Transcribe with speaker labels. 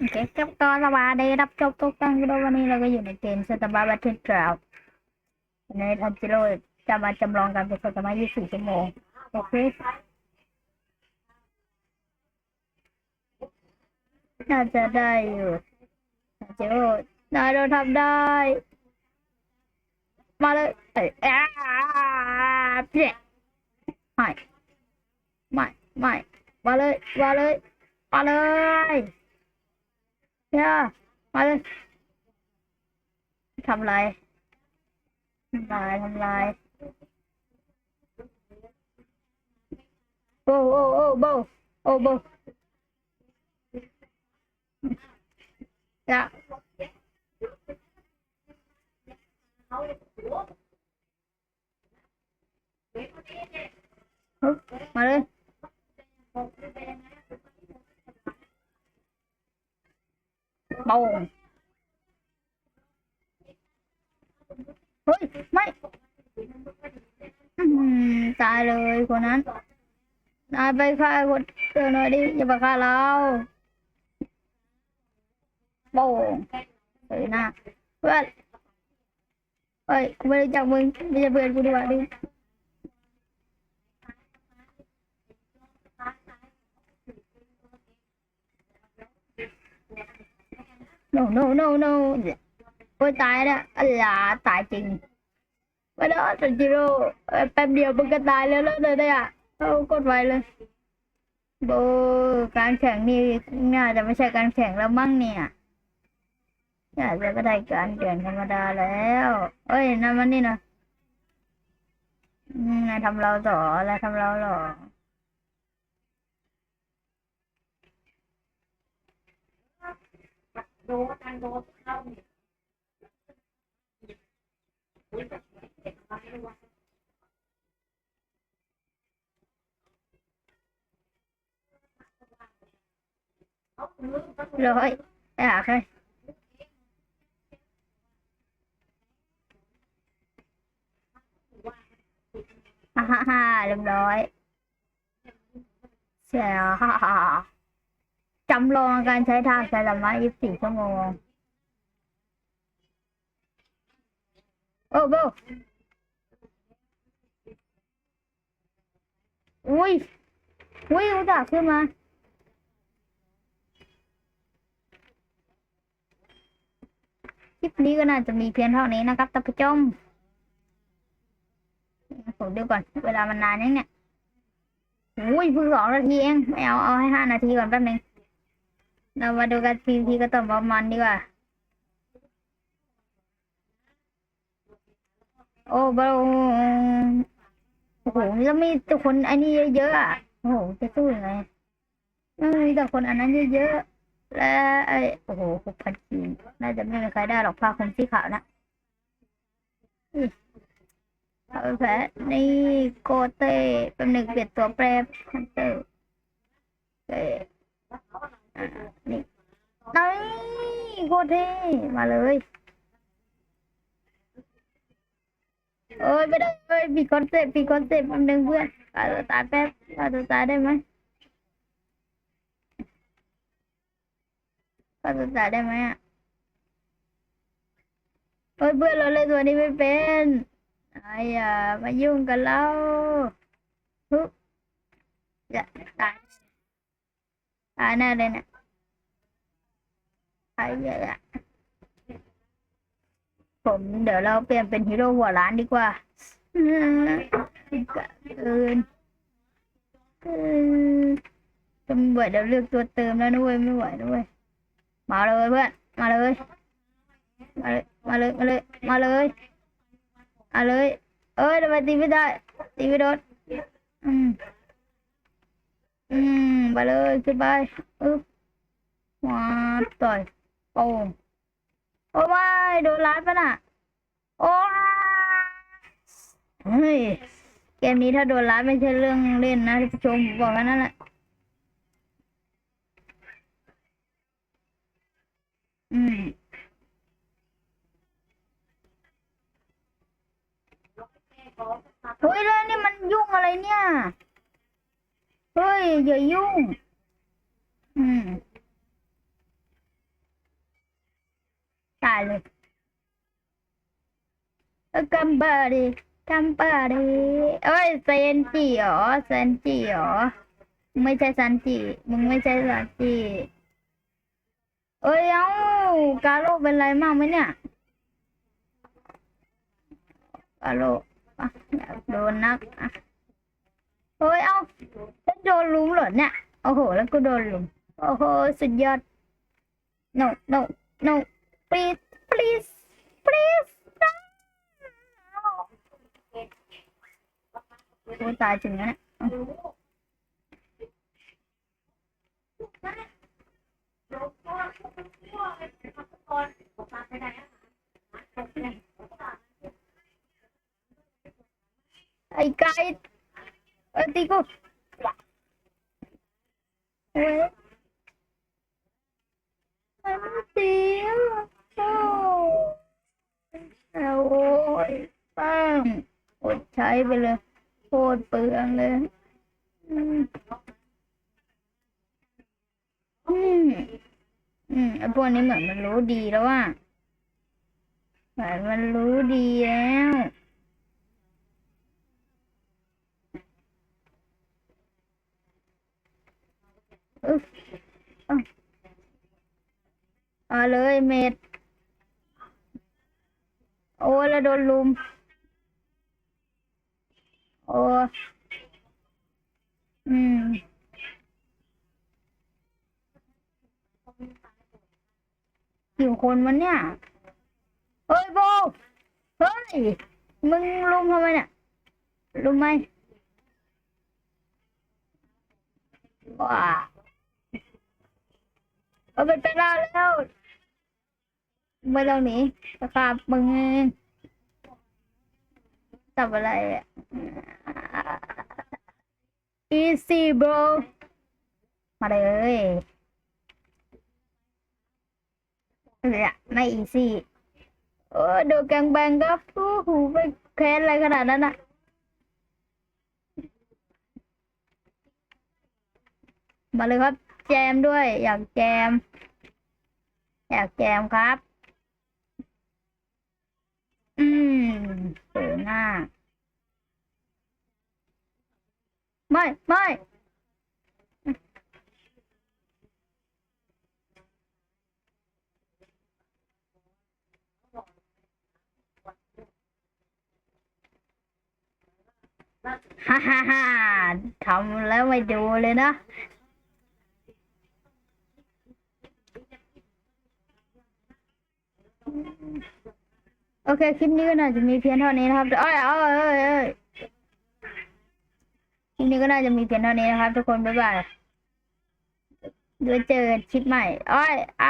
Speaker 1: โอเคจบตอนสวัสดีรับจบทุกท่านก็วันนี้เราก็อยู่ในเกมสตาร์บัคบัตเทิลกราวในทันจิโร่จะมาจำลองการเป็นสตาร์บัค24ชั่วโมงโอเคน่าจะได้อยู่ทันจิโร่ได้เราทำได้ มาเลยเอ้ยอ้าเพี้ยไม่ไม่ไม่มาเลยมาเลยมาเลย เนี่ยมาเลยทำไรทำลายทำลายโอ้โอ้โอ้โบโอ้โบจะฮึบมาเลย โป่งเฮ้ย ไม่ตายเลยคนนั้นนายไปฆ่าคนเตือนหน่อยดิ อย่าไปฆ่าเราโป่งเฮ้ยน้าเพื่อนเฮ้ยกูไม่รู้จักมึงไม่ใช่เพื่อนกูดีกว่าดิ no no no no โอ้ยตายแล้วอัลลาตายจริงไม่ได้สันจิโร่แป๊บเดียวมึงก็ตายแล้วแล้วเนี่ยเอากดไว้เลยโบการแข่งนี่น่าจะไม่ใช่การแข่งแล้วมั้งเนี่ยน่าจะไม่ได้การแข่งธรรมดาแล้วเอ้ยนั่นมันนี่นะอืมนายทำเราต่ออะไรทำเราหรอ rồi à thôi ha ha đúng rồi Chà. จำลองการใช้ทางสารมา24 ชั่วโมง โอ้โบอุ้ย อุ้ยอุตส่าห์ขึ้นมาคลิปนี้ก็น่าจะมีเพียงเท่านี้นะครับท่านผู้ชมผมดูก่อน เวลามันนานยังเนี่ย อุ้ยเพิ่งสองนาทีเอง ไม่เอา เอาให้ห้านาทีก่อนแป๊บนึง เรามาดูกันทีทีก็ต้องประมาณดีกว่า โอ้บลโอ้โหแล้วมีแต่คนอันนี้เยอะๆอะโอ้โหจะสู้ยังไงมีแต่คนอันนั้นเยอะๆและไอ้โอ้โหหกพันกีน่าจะไม่มีใครได้หรอกผ้าคลุมสีขาวนะเอาไปแผลนี่โกเต้เป็นหนึ่งเปลี่ยนตัวแปรฮันเตอร์เอ่านี่นี่โกเต้มาเลยโอ้ยไม่ได้เอ้ยมีคอนเซ็ปต์มีคอนเซ็ปต์แป๊บนึงเพื่อนฆ่าตัวตายแป๊บฆ่าตัวตายได้ไหมฆ่าตัวตายได้ไหมอะเฮ้ยเพื่อนเราเล่นตัวนี้ไม่เป็นไอ้ยามายุ่งกับเราฮึบอย่าตาย ตายแน่เลยเนี่ยไอ้เหี้ยผมเดี๋ยวเราเปลี่ยนเป็นฮีโร่หัวล้านดีกว่าอืมเกินเกินจเดี๋ยวเลือกตัวเติมแล้วนะเว้ยไม่ไหวนะเว้ยมาเลยเพื่อนมาเลยมาเลยมาเลยมาเลยมาเลยมาเลยเอ้ยทำไมตีไม่ได้ตีไม่โดนอืมอืม ไปเลยขึ้นไปอึ๊บมาต่อยโป่งโอ้ไม่โดนร้ายปะน่ะโอ้ยเฮ้ยเกมนี้ถ้าโดนร้ายไม่ใช่เรื่องเล่นนะท่านผู้ชมบอกแค่นั้นแหละอืมเฮ้ยแล้วนี่มันยุ่งอะไรเนี่ย ฮ้ย อย่ายุ่ง อืม ตายเลยกัมบาดีกัมบาดีเอ้ยเซนจิเหรอเซนจิเหรอไม่ใช่ซันจิมึงไม่ใช่ซันจิเอ้ยเอ้ากาโลเป็นไรมากไหมเนี่ยกาโลอะอยากโดนนักอะเฮ้ยเอ้า โดนลุมเหรอเนี่ยโอ้โห แล้วก็โดนลุมโอ้โหสุดยอด no no no please please please no โอ้ตายจริงนะเนี่ยไอ้ไก่เอ้ยตีกู ไปเลยโคตรเปลืองเลยอืมอืมอืมไอพวกนี้เหมือนมันรู้ดีแล้วว่าเหมือนมันรู้ดีแล้วอึ๊บอาเอาเลยเม็ดโอ้แล้วโดนลุม โอ้ อืมกี่คนมันเนี่ย เฮ้ยโบ เฮ้ย มึงลุมทำไมเนี่ย ลุมไหมว้าเอาเป็นไปได้แล้วไม่ต้องหนีนะครับมึง จับอะไรอะ easy bro มาเลยเนี่ยไม่ easy โอ้ดูกังบังก็ฟูหูไปแค้นอะไรขนาดนั้นอะมาเลยครับ แจมด้วย อยากแจม อยากแจมครับ อืมเสือหน้าไม่ไม่ฮ่าฮ่าฮ่าทำแล้วไม่ดูเลยนะ โอเค คลิปนี้ก็น่าจะมีเพียงเท่านี้นะครับเอ้ยเอ้ยเอ้ยเอ้ยคลิปนี้ก็น่าจะมีเพียงเท่านี้นะครับ ทุกคนบ๊ายบายเดี๋ยวเจอคลิปใหม่อ้อยอ่าบาย